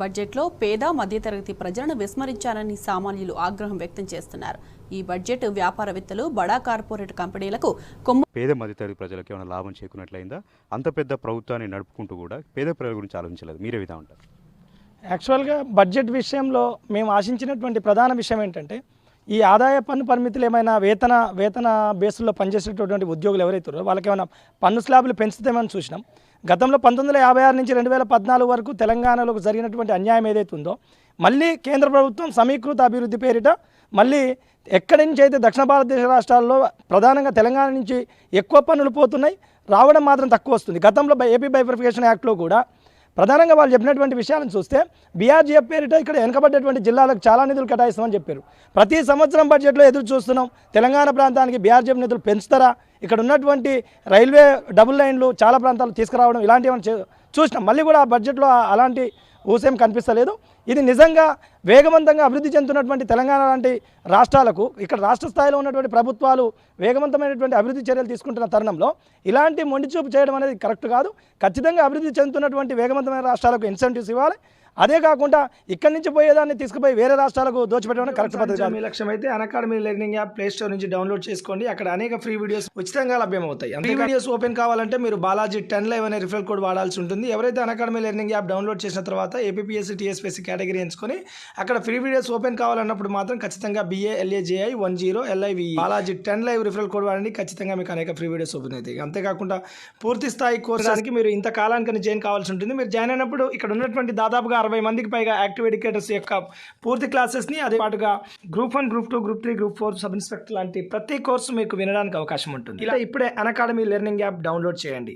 బడ్జెట్లో పేద మధ్యతరగతి ప్రజలను విస్మరించారని సామాన్యులు ఆగ్రహం వ్యక్తం చేస్తున్నారు. ఈ బడ్జెట్ వ్యాపారవేత్తలు బడా కార్పొరేట్ కంపెనీలకు కొమ్ము పేద మధ్యతరగతి ప్రజలకు ఏమైనా లాభం చేకూరినట్లయిందా? అంత పెద్ద ప్రభుత్వాన్ని నడుపుకుంటూ కూడా పేద ప్రజల గురించి ఆలోచించలేదు. మీరే విధంగా ఉంటారు. యాక్చువల్గా బడ్జెట్ విషయంలో మేము ఆశించినటువంటి ప్రధాన విషయం ఏంటంటే ఈ ఆదాయ పన్ను పరిమితులు ఏమైనా వేతన వేతన బేసుల్లో పనిచేసేటటువంటి ఉద్యోగులు ఎవరైతారో వాళ్ళకి ఏమైనా పన్ను స్లాబులు పెంచుతామని చూసినాం. గతంలో పంతొమ్మిది యాభై ఆరు నుంచి రెండు వేల పద్నాలుగు వరకు తెలంగాణలో జరిగినటువంటి అన్యాయం ఏదైతే ఉందో మళ్ళీ కేంద్ర ప్రభుత్వం సమీకృత అభివృద్ధి పేరిట మళ్ళీ ఎక్కడి నుంచి అయితే దక్షిణ భారతదేశ రాష్ట్రాల్లో ప్రధానంగా తెలంగాణ నుంచి ఎక్కువ పన్నులు పోతున్నాయి రావడం మాత్రం తక్కువ వస్తుంది. గతంలో బై- ఏపీ బైఫర్ఫికేషన్ యాక్ట్లో కూడా ప్రధానంగా వాళ్ళు చెప్పినటువంటి విషయాలను చూస్తే బీఆర్జీఎఫ్ పేరిట ఇక్కడ వెనుకబడ్డటువంటి జిల్లాలకు చాలా నిధులు కేటాయిస్తామని చెప్పారు. ప్రతి సంవత్సరం బడ్జెట్లో ఎదురు చూస్తున్నాం తెలంగాణ ప్రాంతానికి బీఆర్జీఎఫ్ నిధులు పెంచుతారా? ఇక్కడ ఉన్నటువంటి రైల్వే డబుల్ లైన్లు చాలా ప్రాంతాలు తీసుకురావడం ఇలాంటివి చే- చూసినాం మళ్ళీ కూడా ఆ బడ్జెట్లో అలాంటి ఊసేం కనిపిస్తలేదు. ఇది నిజంగా వేగవంతంగా అభివృద్ధి చెందుతున్నటువంటి తెలంగాణ లాంటి రాష్ట్రాలకు ఇక్కడ రాష్ట్ర స్థాయిలో ఉన్నటువంటి ప్రభుత్వాలు వేగవంతమైనటువంటి అభివృద్ధి చర్యలు తీసుకుంటున్న తరుణంలో ఇలాంటి మొండిచూపు చేయడం అనేది కరెక్ట్ కాదు. ఖచ్చితంగా అభివృద్ధి చెందుతున్నటువంటి వేగవంతమైన రాష్ట్రాలకు ఇన్సెంటివ్స్ ఇవ్వాలి. అదే కాకుండా ఇక్కడి నుంచి పోయేదాన్ని తీసుకుపోయి వేరే రాష్ట్రాలకు దోచిపెట్టడం కరెక్ట్ పద్ధతి మీ లక్ష్యం అయితే academy learning app play store నుంచి డౌన్లోడ్ చేసుకోండి. అక్కడ అనేక ఫ్రీ వీడియోస్ ఉచితంగా లభ్యమవుతాయి. ఫ్రీ వీడియోస్ ఓపెన్ కావాలంటే మీరు బాలాజీ టెన్ లైవ్ అనే రిఫరల్ కోడ్ వాడాల్సి ఉంటుంది. ఎవరైతే అకాడమీ లెర్నింగ్ యాప్ డౌన్లోడ్ చేసిన తర్వాత ఏపీఎస్సీ టీఎస్పీఎస్సీ కేటగిరీ ఎంచుకొని అక్కడ ఫ్రీ వీడియోస్ ఓపెన్ కావాలన్నప్పుడు మాత్రం ఖచ్చితంగా B A L A J I one zero L I V Balaji ten live referral code వాడండి. ఖచ్చితంగా మీకు అనేక ఫ్రీ వీడియోస్ ఓపెన్ అవుతాయి. అంతేకాకుండా పూర్తి స్థాయి కోర్సానికి మీరు ఇంత కాలానికి జాయిన్ కావాల్సి ఉంటుంది. మీరు జాయిన్ అయినప్పుడు ఇక్కడ ఉన్నటువంటి దాదాపుగా అరవై మందికి పైగా యాక్టివ్ ఎడ్యుకేటర్స్ యొక్క పూర్తి క్లాసెస్ని అదే పాటుగా group one group two group three group four sub inspector లాంటి ప్రతి కోర్సు మీకు వినడానికి అవకాశం ఉంటుంది. ఇలా ఇప్పుడే అకాడమీ లెర్నింగ్ యాప్ డౌన్లోడ్ చేయండి.